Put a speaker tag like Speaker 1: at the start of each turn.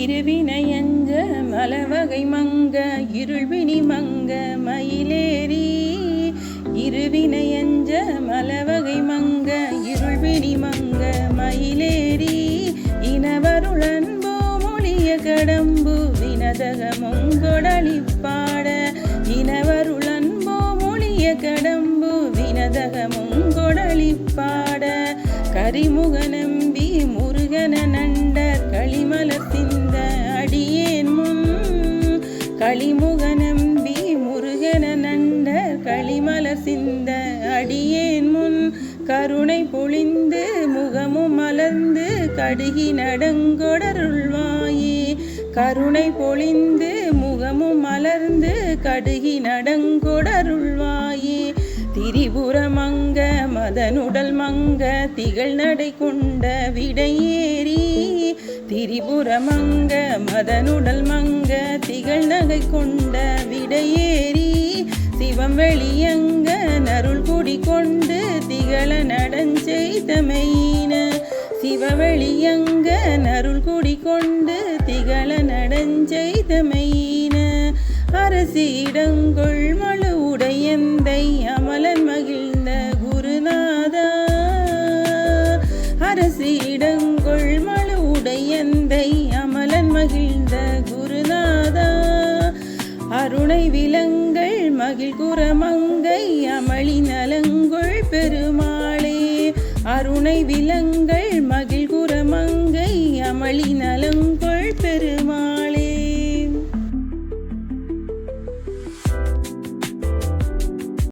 Speaker 1: இருவினையஞ்ச மலவகை மங்க இருள்வினி மங்க மயிலேறி. இருவினையஞ்ச மலவகை மங்க இருள்வினி மங்க மயிலேறி. இனவருளன்போ மொழிய கடம்பு வினதகமுங்கொடலிப்பாட இனவருளன்போ மொழிய கடம்பு வினதகமுங்கொடலிப்பாட கரிமுக நம்பி முருகன நண்ட களிமலத்தின் களிமுக நம்பி முருகன நண்ட களிமல சிந்த அடியேன் முன் கருணை பொழிந்து முகமும் மலர்ந்து கடுகி நடங்கொடருள்வாயே கருணை பொழிந்து முகமும் மலர்ந்து கடுகி நடங்கொடருள்வாயே திரிபுரமங்க மதனுடல் மங்க திகழ் நடை கொண்ட விடையேறி. திரிபுரமங்க மதனுடல் மங்க திகழ் கொண்ட விடையேறி சிவம் வெளியங்க நருள் குடி கொண்டு திகழ நடஞ்செய்தமையின சிவவெளியங்க நருள் குடி கொண்டு திகழ நடஞ்செய்தமையின அரசிடங்கொள் மழு உடையந்தை அமலன் மகிழ்ந்த குருநாதா. அரசிடங்கொள் மழு உடையந்தை அமலன் மகிழ்ந்த குரு கருணை விலங்கள் மகிழ் குரமங்கை அமளி நலங்குள் பெருமாளே. அருணை விலங்கள் மகிழ் குரமங்கை அமளி நல